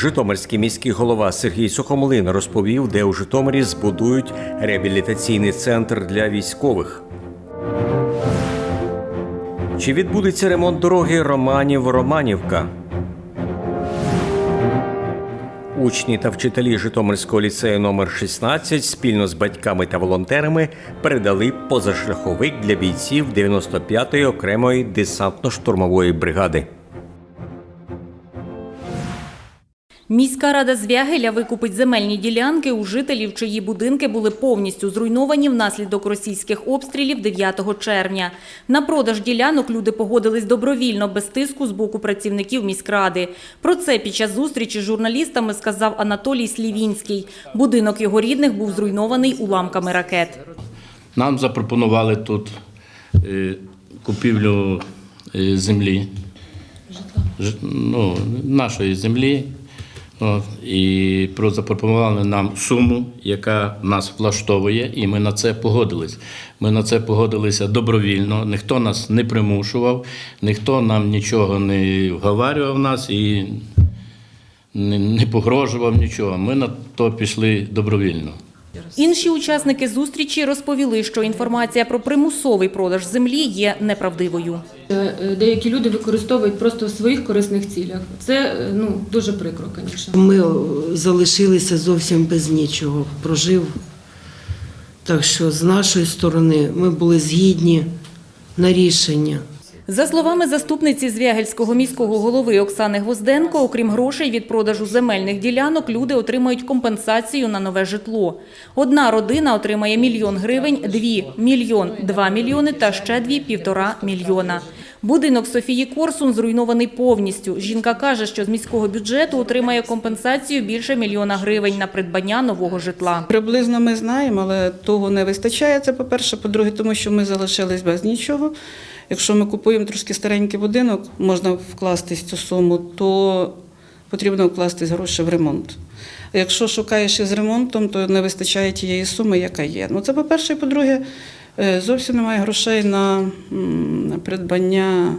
Житомирський міський голова Сергій Сухомлин розповів, де у Житомирі збудують реабілітаційний центр для військових. Чи відбудеться ремонт дороги Романів-Романівка? Учні та вчителі Житомирського ліцею номер 16 спільно з батьками та волонтерами передали позашляховик для бійців 95-ї окремої десантно-штурмової бригади. Міська рада Звягеля викупить земельні ділянки у жителів, чиї будинки були повністю зруйновані внаслідок російських обстрілів 9 червня. На продаж ділянок люди погодились добровільно, без тиску з боку працівників міськради. Про це під час зустрічі з журналістами сказав Анатолій Слівінський. Будинок його рідних був зруйнований уламками ракет. Нам запропонували тут е, купівлю е, землі, ну, нашої землі. От, і про- запропонували нам суму, яка нас влаштовує, і ми на це погодились. Ми на це погодилися добровільно, ніхто нас не примушував, ніхто нам нічого не вговарював нас і не погрожував нічого. Ми на то пішли добровільно. Інші учасники зустрічі розповіли, що інформація про примусовий продаж землі є неправдивою. Е, Деякі люди використовують просто в своїх корисних цілях. Це е, ну дуже прикро, звісно. Ми залишилися зовсім без нічого. Прожив. Так що з нашої сторони ми були згідні на рішення. За словами заступниці Звягельського міського голови Оксани Гвозденко, окрім грошей від продажу земельних ділянок, люди отримають компенсацію на нове житло. Одна родина отримає мільйон гривень, дві – мільйон, два мільйони та ще дві – півтора мільйона. Будинок Софії Корсун зруйнований повністю. Жінка каже, що з міського бюджету отримає компенсацію більше мільйона гривень на придбання нового житла. Приблизно ми знаємо, але того не вистачає. Це по-перше. По-друге, тому що ми залишились без нічого. Якщо ми купуємо трошки старенький будинок, можна вкластись цю суму, то потрібно вкластись гроші в ремонт. А якщо шукаєш із ремонтом, то не вистачає тієї суми, яка є. Ну це по-перше, і по-друге, е, зовсім немає грошей на, придбання.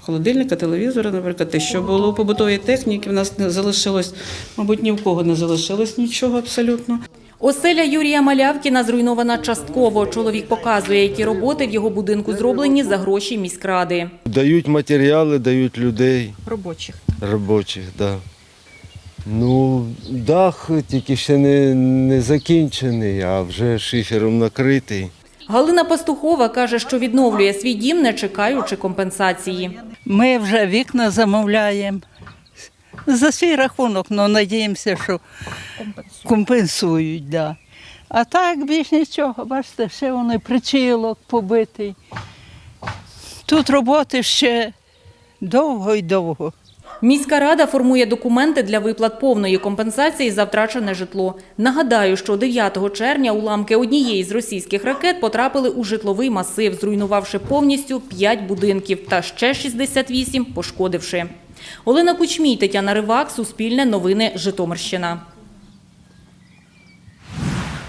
Холодильника, телевізора, наприклад, те, що було побутової техніки, в нас не залишилось, мабуть, ні в кого не залишилось нічого абсолютно. Оселя Юрія Малявкіна зруйнована частково. Чоловік показує, які роботи в його будинку зроблені за гроші міськради. Дають матеріали, дають людей Робочих. робочих, да. Ну, дах тільки ще не, не закінчений, а вже шифером накритий. Галина Пастухова каже, що відновлює свій дім, не чекаючи компенсації. Ми вже вікна замовляємо. За свій рахунок, але надіємося, що компенсують. Да. А так більш нічого, бачите, ще воно і причілок побитий. Тут роботи ще довго і довго. Міська рада формує документи для виплат повної компенсації за втрачене житло. Нагадаю, що 9 червня уламки однієї з російських ракет потрапили у житловий масив, зруйнувавши повністю 5 будинків та ще 68 пошкодивши. Олена Кучмій, Тетяна Ривак, Суспільне новини, Житомирщина.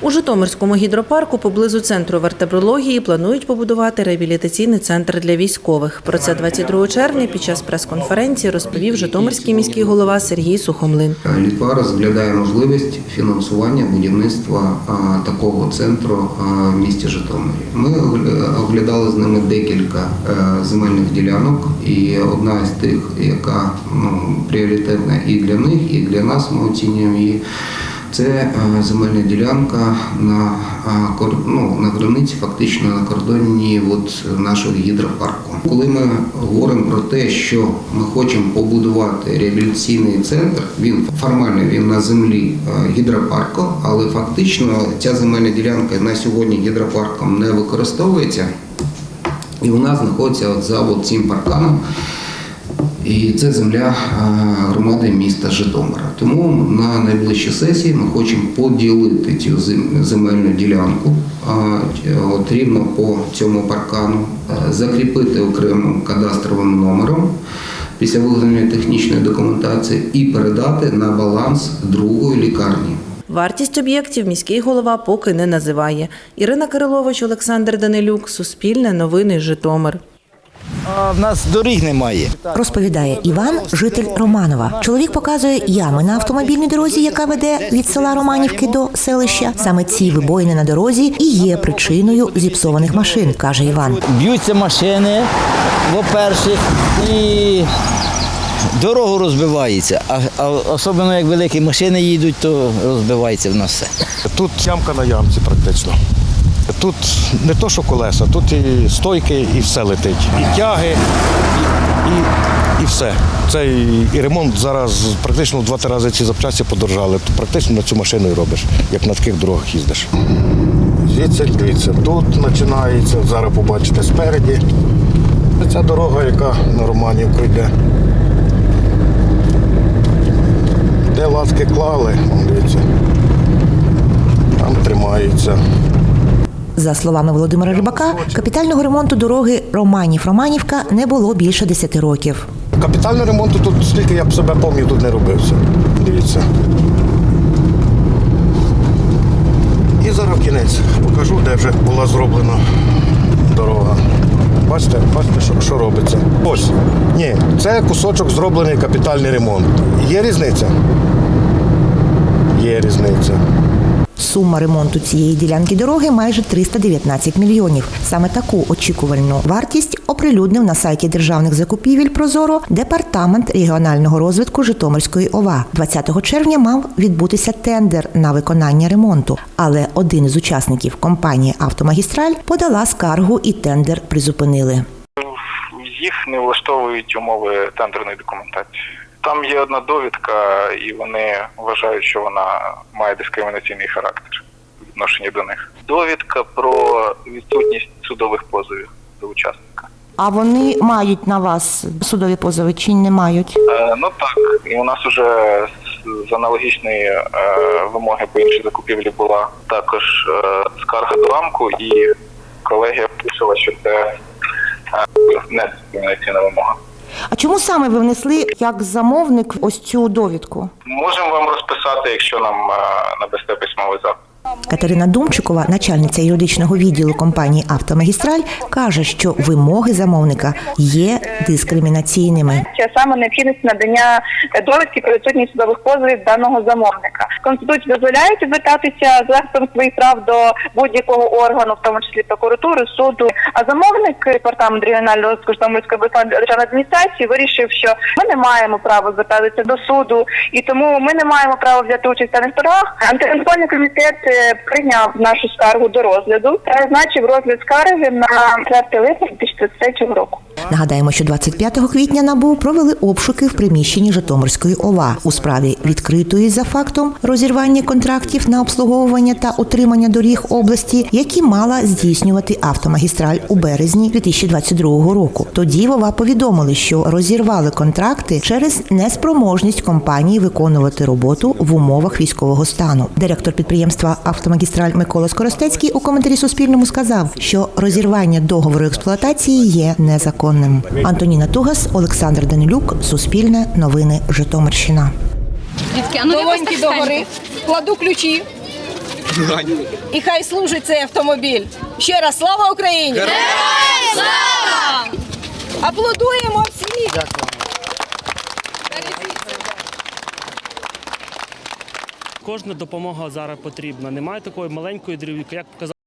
У Житомирському гідропарку поблизу центру вертебрології планують побудувати реабілітаційний центр для військових. Про це 22 червня під час прес-конференції розповів Житомирський міський голова Сергій Сухомлин. Літва розглядає можливість фінансування будівництва такого центру в місті Житомирі. Ми огля- оглядали з ними декілька е, земельних ділянок, і одна із тих, яка ну, пріоритетна і для них, і для нас, ми оцінюємо її. Це е, земельна ділянка на, а, ну, на границі, фактично на кордоні от нашого гідропарку. Коли ми говоримо про те, що ми хочемо побудувати реабілітаційний центр, він формально він на землі е, гідропарку, але фактично ця земельна ділянка на сьогодні гідропарком не використовується, і вона знаходиться от за от цим парканом. І це земля е, громади міста Житомира. Тому на найближчій сесії ми хочемо поділити цю зем- земельну ділянку е, от рівно по цьому паркану, е, закріпити окремим кадастровим номером після виготовлення технічної документації і передати на баланс другої лікарні. Вартість об'єктів міський голова поки не називає. Ірина Кирилович, Олександр Данилюк, Суспільне новини, Житомир. А в нас доріг немає. Розповідає Іван, житель Романова. Чоловік показує ями на автомобільній дорозі, яка веде від села Романівки до селища. Саме ці вибоїни на дорозі і є причиною зіпсованих машин, каже Іван. Б'ються машини, по-перше, і дорогу розбивається. А, а особливо як великі машини їдуть, то розбивається в нас все. Тут ямка на ямці практично. Тут не то, що колеса, тут і стойки, і все летить. І тяги, і, і, і все. Це і, ремонт зараз практично в два-три рази ці запчасті подорожали. Практично на цю машину і робиш, як на таких дорогах їздиш. Звідси, дивіться, тут починається, зараз побачите спереді. Ця дорога, яка на Романівку йде. Де латки клали, дивіться, там тримаються. За словами Володимира Рибака, капітального ремонту дороги Романів-Романівка не було більше 10 років. Капітального ремонту тут, скільки я б себе пам'ятаю, тут не робився. Дивіться. І зараз кінець покажу, де вже була зроблена дорога. Бачите, бачите, що, що робиться. Ось. Ні, це кусочок зроблений капітальний ремонт. Є різниця? Є різниця. Сума ремонту цієї ділянки дороги майже 319 мільйонів. Саме таку очікувальну вартість оприлюднив на сайті державних закупівель Прозоро департамент регіонального розвитку Житомирської ОВА. 20 червня мав відбутися тендер на виконання ремонту, але один із учасників компанії Автомагістраль подала скаргу і тендер призупинили. їх не влаштовують умови тендерної документації. Там є одна довідка, і вони вважають, що вона має дискримінаційний характер в відношенні до них. Довідка про відсутність судових позовів до учасника. А вони мають на вас судові позови чи не мають? Е, ну так, і у нас уже з, аналогічної е, вимоги по іншій закупівлі була також е, скарга до рамку, і колегія писала, що це е, не дискримінаційна вимога. А чому саме ви внесли як замовник ось цю довідку? Можемо вам розписати, якщо нам е, надасте письмовий запит. Катерина Думчикова, начальниця юридичного відділу компанії Автомагістраль, каже, що вимоги замовника є дискримінаційними. Це саме необхідність надання довідки про відсутність судових позовів даного замовника. Конституція дозволяє звертатися з захистом своїх прав до будь-якого органу, в тому числі прокуратури, суду. А замовник департамент регіонального Житомирської державної адміністрації вирішив, що ми не маємо права звертатися до суду, і тому ми не маємо права взяти участь даних справах. Антимонопольний комітет прийняв нашу скаргу до розгляду та назначив розгляд скарги на 4 липня 2023 року. Нагадаємо, що 25 квітня НАБУ провели обшуки в приміщенні Житомирської ОВА у справі відкритої за фактом розірвання контрактів на обслуговування та утримання доріг області, які мала здійснювати автомагістраль у березні 2022 року. Тоді в ОВА повідомили, що розірвали контракти через неспроможність компанії виконувати роботу в умовах військового стану. Директор підприємства Автомагістраль Микола Скоростецький у коментарі Суспільному сказав, що розірвання договору експлуатації є незаконним. Антоніна Тугас, Олександр Данилюк, Суспільне, Новини Житомирщина. Долоньки догори, кладу ключі. І хай служить цей автомобіль. Ще раз слава Україні! Слава! Аплодуємо всі! Кожна допомога зараз потрібна. Немає такої маленької дрібки, як показав.